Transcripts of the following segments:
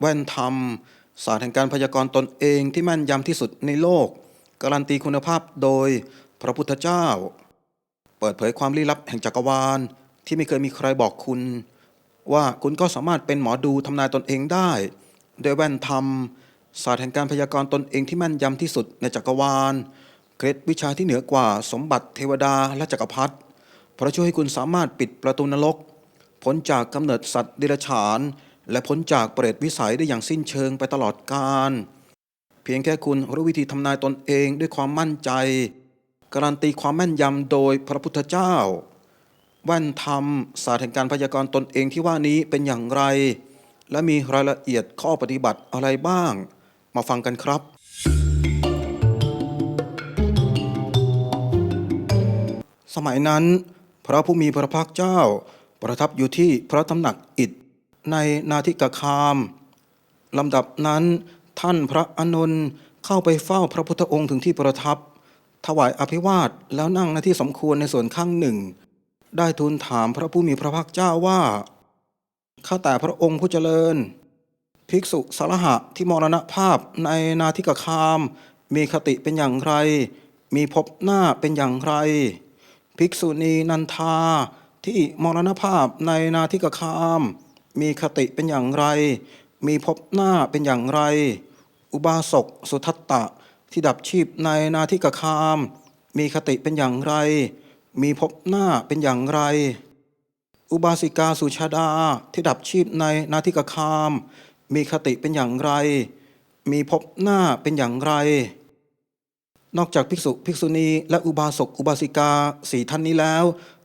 แว่นธรรม ศาสตร์แห่งการพยากรณ์ตนเองที่แม่นยำที่สุดในโลก การันตีคุณภาพโดยพระพุทธเจ้า เปิดเผยความลี้ลับแห่งจักรวาล ที่ไม่เคยมีใครบอกคุณ ว่าคุณก็สามารถเป็นหมอดูทำนายตนเองได้โดยแว่นธรรม ศาสตร์แห่งการพยากรณ์ตนเองที่แม่นยำที่สุดในจักรวาลเกร็ดวิชาที่เหนือกว่าสมบัติเทวดาและจักรพรรดิเพราะช่วยให้คุณสามารถปิดประตูนรกพ้นจากกำเนิดสัตว์เดรัจฉาน และพ้นจากเปรตวิสัยได้อย่างสิ้นเชิงไปตลอดกาลเพียงแค่คุณรู้วิธีทำนายตนเองด้วยความมั่นใจ การันตีความแม่นยำโดยพระพุทธเจ้าแว่นธรรมศาสตร์แห่งการพยากรณ์ตนเองที่ว่านี้เป็นอย่างไร และมีรายละเอียดข้อปฏิบัติอะไรบ้าง มาฟังกันครับ สมัยนั้น พระผู้มีพระภาคเจ้า ประทับอยู่ที่พระตำหนักอิฐ ในนาทิกคามลำดับนั้นท่านพระอานนท์เข้าไปเฝ้าพระพุทธองค์ถึงที่ประทับ ถวายอภิวาทแล้วนั่งในที่สมควรในส่วนข้างหนึ่ง ได้ทูลถามพระผู้มีพระภาคเจ้าว่าข้าแต่พระองค์ผู้เจริญ ภิกษุสารหะที่มรณภาพในนาทิกคาม มีคติเป็นอย่างไร มีภพหน้าเป็นอย่างไร ภิกษุณีนันทาที่มรณภาพในนาทิกคาม มีคติเป็นอย่างไร มีภพหน้าเป็นอย่างไร อุบาสกสุทัตตะ ที่ดับชีพในนาทิกคาม มีคติเป็นอย่างไร มีภพหน้าเป็นอย่างไร อุบาสิกาสุชาดาที่ดับชีพในนาทิกคาม มีคติเป็นอย่างไร มีภพหน้าเป็นอย่างไร นอกจากภิกษุภิกษุณีและอุบาสกอุบาสิกาสี่ท่านนี้แล้ว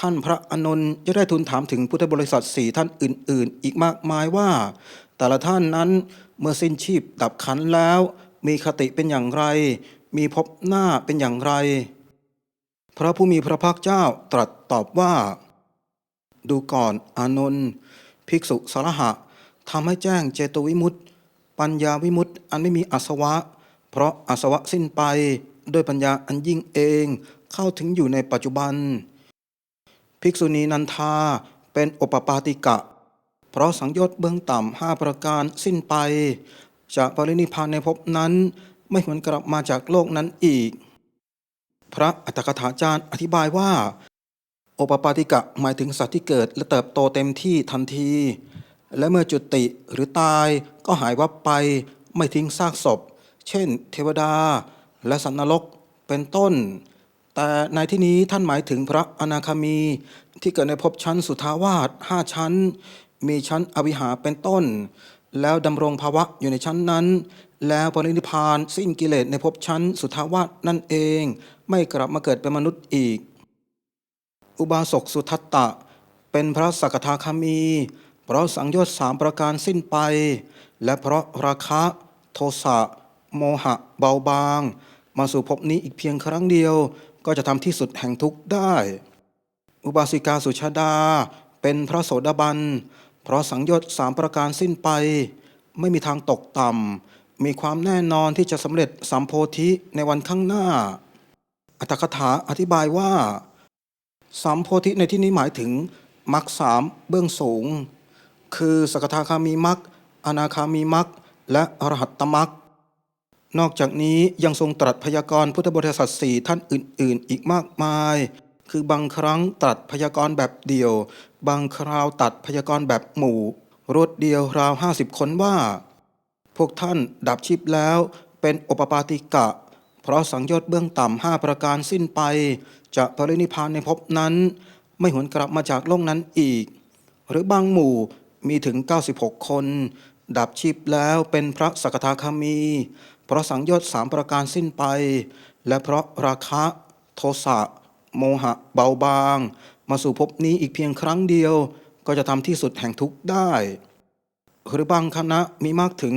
ท่านพระอนนท์จะได้ทูลถามถึงพุทธบริษัทสี่ท่านอื่น ๆ อีกมากมายว่า แต่ละท่านนั้นเมื่อสิ้นชีพดับขันแล้ว มีคติเป็นอย่างไร มีภพหน้าเป็นอย่างไร พระผู้มีพระภาคเจ้าตรัสตอบว่า ดูก่อนอานนท์ภิกษุสารหะทำให้แจ้งเจตวิมุตติ ปัญญาวิมุตติอันไม่มีอาสวะ เพราะอาสวะสิ้นไป ด้วยปัญญาอันยิ่งเองเข้าถึงอยู่ในปัจจุบัน ภิกษุณีนันทาเป็นโอปปาติกะ เพราะสังโยชน์เบื้องต่ำห้าประการสิ้นไป จะปรินิพพานในภพนั้น ไม่หวนกลับมาจากโลกนั้นอีก พระอัตถกถาจารย์อธิบายว่า โอปปาติกะหมายถึงสัตว์ที่เกิดและเติบโตเต็มที่ทันที และเมื่อจุติหรือตายก็หายวับไปไม่ทิ้งซากศพ เช่น เทวดา และสัตว์นรกเป็นต้น แต่ในที่นี้ท่านหมายถึงพระอนาคามีที่เกิดในภพชั้นสุทาวาสห้าชั้น มีชั้นอวิหาเป็นต้น แล้วดำรงภาวะอยู่ในชั้นนั้น แล้วปรินิพพานสิ้นกิเลสในภพชั้นสุทาวาสนั่นเอง ไม่กลับมาเกิดเป็นมนุษย์อีก อุบาสกสุทัตตะ เป็นพระสกทาคามี เพราะสังโยชน์สามประการสิ้นไป และเพราะราคะโทสะโมหะเบาบาง มาสู่ภพนี้อีกเพียงครั้งเดียว ก็จะทำที่สุดแห่งทุกข์ได้ อุบาสิกาสุชาดา เป็นพระโสดาบัน เพราะสังโยชน์สามประการสิ้นไป ไม่มีทางตกต่ำ มีความแน่นอนที่จะสำเร็จสัมโพธิในวันข้างหน้า อัตถกถาอธิบายว่าสามโพธิในที่นี้หมายถึงมรรคสามเบื้องสูง คือสกทาคามีมรรคอนาคามีมรรคและอรหัตตมรรค นอกจากนี้ยังทรงตรัสพยากรณ์พุทธบริษัทสี่ท่านอื่น ๆ อีกมากมาย คือบางครั้งตรัสพยากรณ์แบบเดียว บางคราวตัดพยากรณ์แบบหมู่รวดเดียวราวห้าสิบคนว่า พวกท่านดับชีพแล้วเป็นโอปปาติกะ เพราะสังโยชน์เบื้องต่ำห้าประการสิ้นไป จะปรินิพพานในภพนั้น ไม่หวนกลับมาจากโลกนั้นอีก หรือบางหมู่มีถึง 96 คน ดับชีพแล้วเป็นพระสกทาคามี เพราะสังโยชน์สามประการสิ้นไป และเพราะราคะโทสะโมหะเบาบาง มาสู่ภพนี้อีกเพียงครั้งเดียว ก็จะทำที่สุดแห่งทุกข์ได้ หรือบางคณะมีมากถึง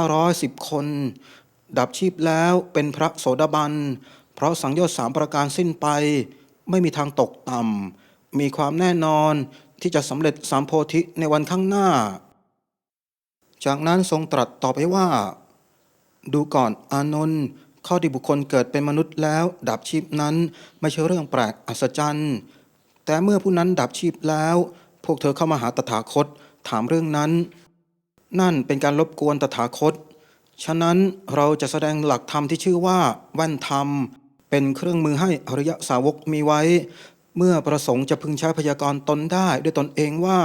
510 คน ดับชีพแล้วเป็นพระโสดาบัน เพราะสังโยชน์สามประการสิ้นไป ไม่มีทางตกต่ำมีความแน่นอนที่จะสำเร็จสามโพธิในวันข้างหน้า จากนั้นทรงตรัสต่อไปว่า ดูก่อนอานนท์ข้อที่บุคคลเกิดเป็นมนุษย์แล้ว ดับชีพนั้นไม่ใช่เรื่องแปลกอัศจรรย์ แต่เมื่อผู้นั้นดับชีพแล้ว พวกเธอเข้ามาหาตถาคตถามเรื่องนั้น นั่นเป็นการรบกวนตถาคต ฉะนั้นเราจะแสดงหลักธรรมที่ชื่อว่าแว่นธรรม เป็นเครื่องมือให้อริยสาวกมีไว้ เมื่อประสงค์จะพึงใช้พยากรณ์ตนได้ด้วยตนเองว่า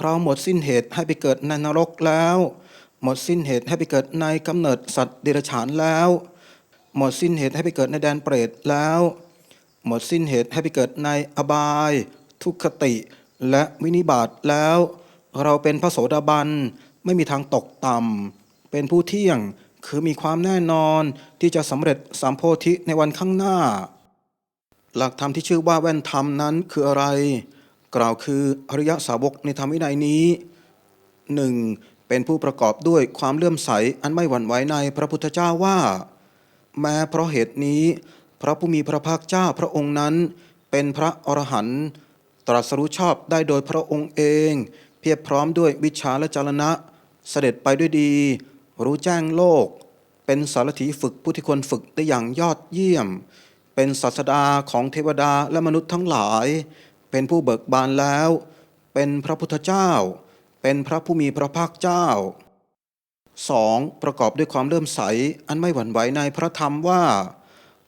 เราหมดสิ้นเหตุให้ไปเกิดในนรกแล้ว หมดสิ้นเหตุให้ไปเกิดในกำเนิดสัตว์เดรัจฉานแล้ว หมดสิ้นเหตุให้ไปเกิดในแดนเปรตแล้ว หมดสิ้นเหตุให้ไปเกิดในอบาย ทุกขติและวินิบาตแล้ว เราเป็นพระโสดาบันไม่มีทางตกต่ำเป็นผู้เที่ยงคือมีความแน่นอนที่จะสำเร็จสามโพธิในวันข้างหน้า หลักธรรมที่ชื่อว่าแว่นธรรมนั้นคืออะไร กล่าวคืออริยสาวกในธรรมวินัยนี้หนึ่ง เป็นผู้ประกอบด้วยความเลื่อมใสอันไม่หวั่นไหวในพระพุทธเจ้าว่า แม้เพราะเหตุนี้ พระผู้มีพระภาคเจ้าพระองค์นั้น เป็นพระอรหันต์ตรัสรู้ชอบได้โดยพระองค์เอง เพียบพร้อมด้วยวิชาและจรณะ เสด็จไปด้วยดี รู้แจ้งโลก เป็นสารถีฝึกผู้ที่ควรฝึกได้อย่างยอดเยี่ยม เป็นศาสดาของเทวดาและมนุษย์ทั้งหลาย เป็นผู้เบิกบานแล้ว เป็นพระพุทธเจ้า เป็นพระผู้มีพระภาคเจ้า 2. ประกอบด้วยความเลื่อมใสอันไม่หวั่นไหวในพระธรรมว่า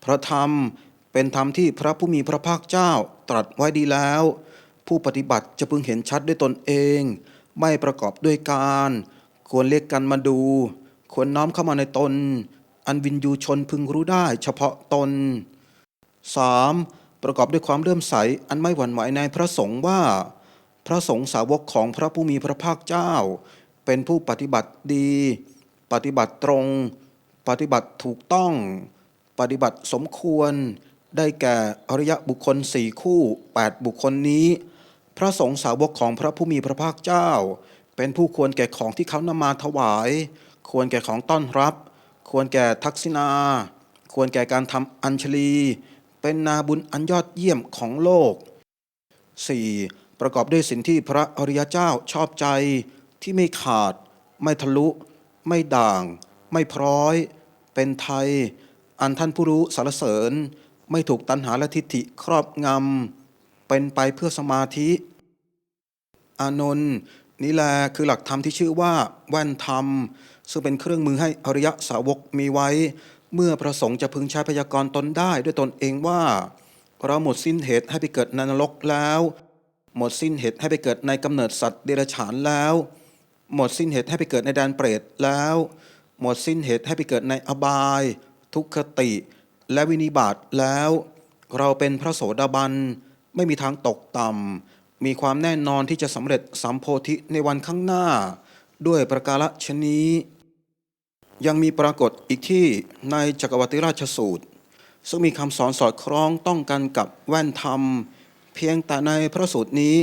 พระธรรมเป็นธรรมที่พระผู้มีพระภาคเจ้าตรัสไว้ดีแล้ว ผู้ปฏิบัติจะพึงเห็นชัดด้วยตนเอง ไม่ประกอบด้วยการ ควรเรียกกันมาดู ควรน้อมเข้ามาในตน อันวินยูชนพึงรู้ได้เฉพาะตน 3. ประกอบด้วยความเลื่อมใสอันไม่หวั่นไหวในพระสงฆ์ว่า พระสงฆ์สาวกของพระผู้มีพระภาคเจ้า เป็นผู้ปฏิบัติดี ปฏิบัติตรง ปฏิบัติถูกต้อง ปฏิบัติสมควร ได้แก่อริยบุคคลสี่คู่แปดบุคคลนี้ พระสงฆ์สาวกของพระผู้มีพระภาคเจ้า เป็นผู้ควรแก่ของที่เขานำมาถวาย ควรแก่ของต้อนรับ ควรแก่ทักษิณาควรแก่การทำอัญชลี เป็นนาบุญอันยอดเยี่ยมของโลก 4. ประกอบด้วยสิ่งที่พระอริยเจ้าชอบใจที่ไม่ขาด ไม่ทะลุ ไม่ด่าง ไม่พร้อย เป็นไทย อันท่านผู้รู้สารเสริญ ไม่ถูกตัณหาและทิฏฐิครอบงำ เป็นไปเพื่อสมาธิ อานนท์นี่แหละคือหลักธรรมที่ชื่อว่าแว่นธรรม ซึ่งเป็นเครื่องมือให้อริยสาวกมีไว้ เมื่อประสงค์จะพึงใช้พยากรณ์ตนได้ด้วยตนเองว่า เราหมดสิ้นเหตุให้ไปเกิดนรกแล้ว หมดสิ้นเหตุให้ไปเกิดในกำเนิดสัตว์เดรัจฉานแล้ว หมดสิ้นเหตุให้ไปเกิดในแดนเปรตแล้ว หมดสิ้นเหตุให้ไปเกิดในอบาย ทุกขติ และวินิบาตแล้ว เราเป็นพระโสดาบันไม่มีทางตกต่ำมีความแน่นอนที่จะสำเร็จสัมโพธิในวันข้างหน้า ด้วยประการฉนี้ ยังมีปรากฏอีกที่ในจักรวรรดิราชสูตร ซึ่งมีคำสอนสอดคล้องต้องกันกับแว่นธรรม เพียงแต่ในพระสูตรนี้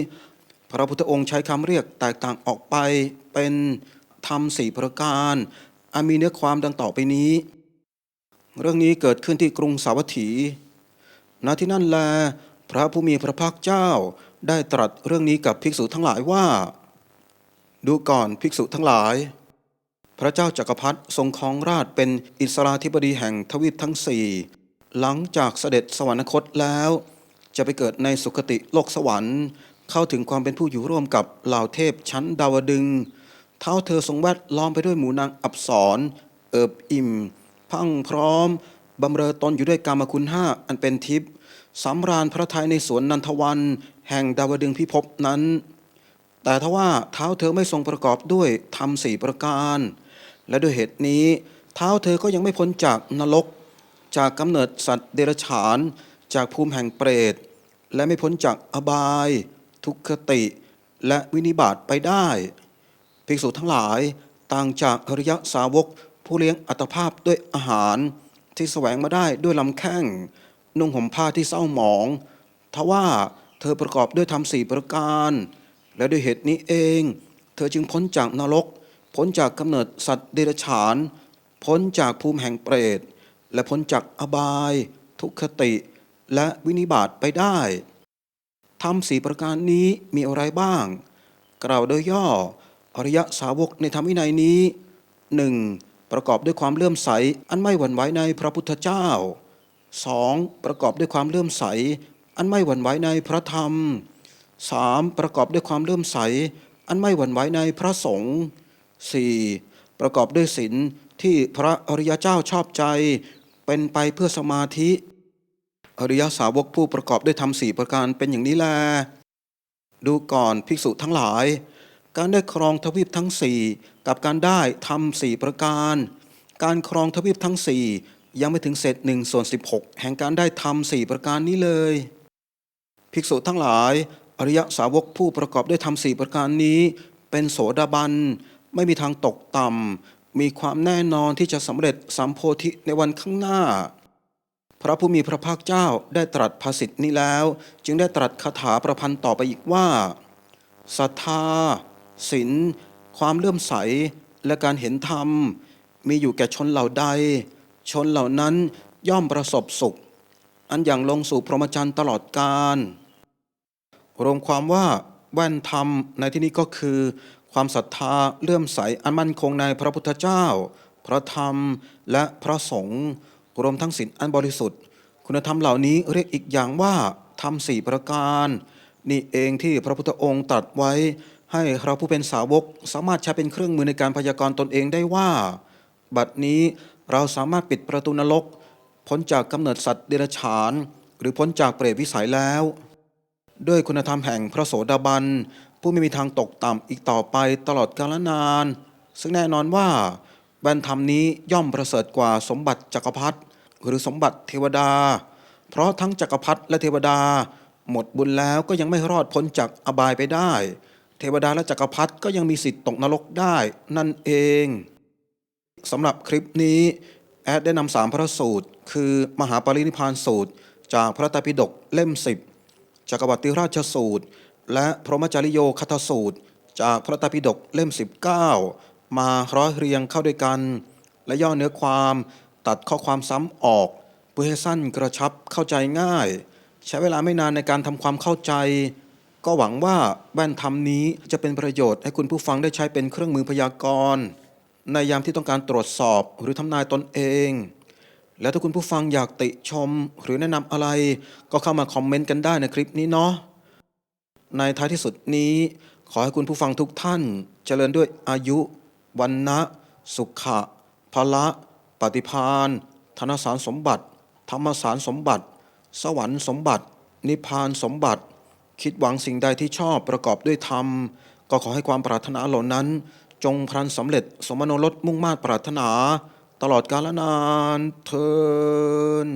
พระพุทธองค์ใช้คำเรียกแตกต่างออกไปเป็นธรรมสี่ประการอันมีเนื้อความดังต่อไปนี้ เรื่องนี้เกิดขึ้นที่กรุงสาวัตถี ณ ที่นั่นแล พระผู้มีพระภาคเจ้าได้ตรัสเรื่องนี้กับภิกษุทั้งหลายว่า ดูก่อนภิกษุทั้งหลาย พระเจ้าจักรพรรดิทรงครองราชเป็นอิสราธิบดีแห่งทวีปทั้งสี่ หลังจากเสด็จสวรรคตแล้ว จะไปเกิดในสุคติโลกสวรรค์ เข้าถึงความเป็นผู้อยู่ร่วมกับเหล่าเทพชั้นดาวดึง เท้าเธอทรงแวดล้อมไปด้วยหมู่นางอับสรเอิบอิ่ม พังพร้อมบำเรอตนอยู่ด้วยกามคุณห้าอันเป็นทิพย์สำราญพระทัยในสวนนันทวัน แห่งดาวดึงพิภพนั้น แต่ทว่าเท้าเธอไม่ทรงประกอบด้วยธรรมสี่ประการ และด้วยเหตุนี้ เท้าเธอก็ยังไม่พ้นจากนรก จากกำเนิดสัตว์เดรัจฉาน จากภูมิแห่งเปรต และไม่พ้นจากอบาย ทุกขติ และวินิบาตไปได้ ภิกษุทั้งหลายต่างจากอริยสาวก ผู้เลี้ยงอัตภาพด้วยอาหาร ที่แสวงมาได้ด้วยลำแข้ง นุ่งห่มผ้าที่เศร้าหมอง ทว่าเธอประกอบด้วยธรรมสี่ประการ และด้วยเหตุนี้เอง เธอจึงพ้นจากนรก พ้นจากกำเนิดสัตว์เดรัจฉาน พ้นจากภูมิแห่งเปรต และพ้นจากอบาย ทุกขติ และวินิบาตไปได้ธรรมสี่ประการนี้มีอะไรบ้าง กล่าวโดยย่อ อริยสาวกในธรรมวินัยนี้หนึ่งประกอบด้วยความเลื่อมใส อันไม่หวั่นไหวในพระพุทธเจ้า 2. ประกอบด้วยความเลื่อมใส อันไม่หวั่นไหวในพระธรรม 3. ประกอบด้วยความเลื่อมใส อันไม่หวั่นไหวในพระสงฆ์ 4. ประกอบด้วยศีลที่พระอริยเจ้าชอบใจ เป็นไปเพื่อสมาธิ อริยสาวกผู้ประกอบด้วยธรรมสี่ประการเป็นอย่างนี้แลดูก่อนภิกษุทั้งหลาย การได้ครองทวีปทั้งสี่กับการได้ทำสี่ประการ การครองทวีปทั้งสี่ยังไม่ถึงเศษหนึ่งส่วนสิบหกแห่งการได้ทำสี่ประการนี้เลย ภิกษุทั้งหลาย อริยสาวกผู้ประกอบด้วยธรรมสี่ประการนี้ เป็นโสดาบันไม่มีทางตกต่ำมีความแน่นอนที่จะสำเร็จสัมโพธิในวันข้างหน้า พระผู้มีพระภาคเจ้าได้ตรัสภาษิตนี้แล้ว จึงได้ตรัสคาถาประพันธ์ต่อไปอีกว่าศรัทธาศีลความเลื่อมใสและการเห็นธรรม มีอยู่แก่ชนเหล่าใด ชนเหล่านั้นย่อมประสบสุข อันอย่างลงสู่พรหมจรรย์ตลอดกาลรวมความว่าแว่นธรรมในที่นี้ก็คือ ความศรัทธาเลื่อมใสอันมั่นคงในพระพุทธเจ้า พระธรรมและพระสงฆ์ รวมทั้งศีลอันบริสุทธิ์ คุณธรรมเหล่านี้เรียกอีกอย่างว่าธรรมสี่ประการ นี่เองที่พระพุทธองค์ตรัสไว้ ให้เราผู้เป็นสาวกสามารถใช้เป็นเครื่องมือในการพยากรณ์ตนเองได้ว่า บัดนี้เราสามารถปิดประตูนรกพ้นจากกำเนิดสัตว์เดรัจฉาน หรือพ้นจากเปรตวิสัยแล้ว ด้วยคุณธรรมแห่งพระโสดาบันผู้ไม่มีทางตกต่ำอีกต่อไปตลอดกาลนาน ซึ่งแน่นอนว่า แว่นธรรมนี้ย่อมประเสริฐกว่าสมบัติจักรพรรดิหรือสมบัติเทวดา เพราะทั้งจักรพรรดิและเทวดา หมดบุญแล้วก็ยังไม่รอดพ้นจากอบายไปได้ เทวดาและจักรพรรดิก็ยังมีสิทธิ์ตกนรกได้นั่นเองสำหรับคลิปนี้ แอดได้นำสามพระสูตร คือมหาปรินิพานสูตร จากพระไตรปิฎกเล่มสิบจักรวรรดิราชสูตร และพรหมจาริโยคัตสูตร จากพระไตรปิฎกเล่ม 19 มาร้อยเรียงเข้าด้วยกัน และย่อเนื้อความตัดข้อความซ้ำออก เพื่อให้สั้นกระชับเข้าใจง่าย ใช้เวลาไม่นานในการทำความเข้าใจ ก็หวังว่าแว่นธรรมนี้จะเป็นประโยชน์ให้คุณผู้ฟังได้ใช้เป็นเครื่องมือพยากรณ์ในยามที่ต้องการตรวจสอบหรือทำนายตนเอง และถ้าคุณผู้ฟังอยากติชมหรือแนะนำอะไร ก็เข้ามาคอมเมนต์กันได้ในคลิปนี้เนาะในท้ายที่สุดนี้ ขอให้คุณผู้ฟังทุกท่านเจริญด้วยอายุ วันนะสุขะพละปฏิพานธนสารสมบัติ ธรรมสารสมบัติ สวรรค์สมบัติ นิพพานสมบัติ คิดหวังสิ่งใดที่ชอบประกอบด้วยธรรม ก็ขอให้ความปรารถนาเหล่านั้น จงพลันสำเร็จสมโนรสมุ่งมาตรปรารถนา ตลอดกาลนานเทิน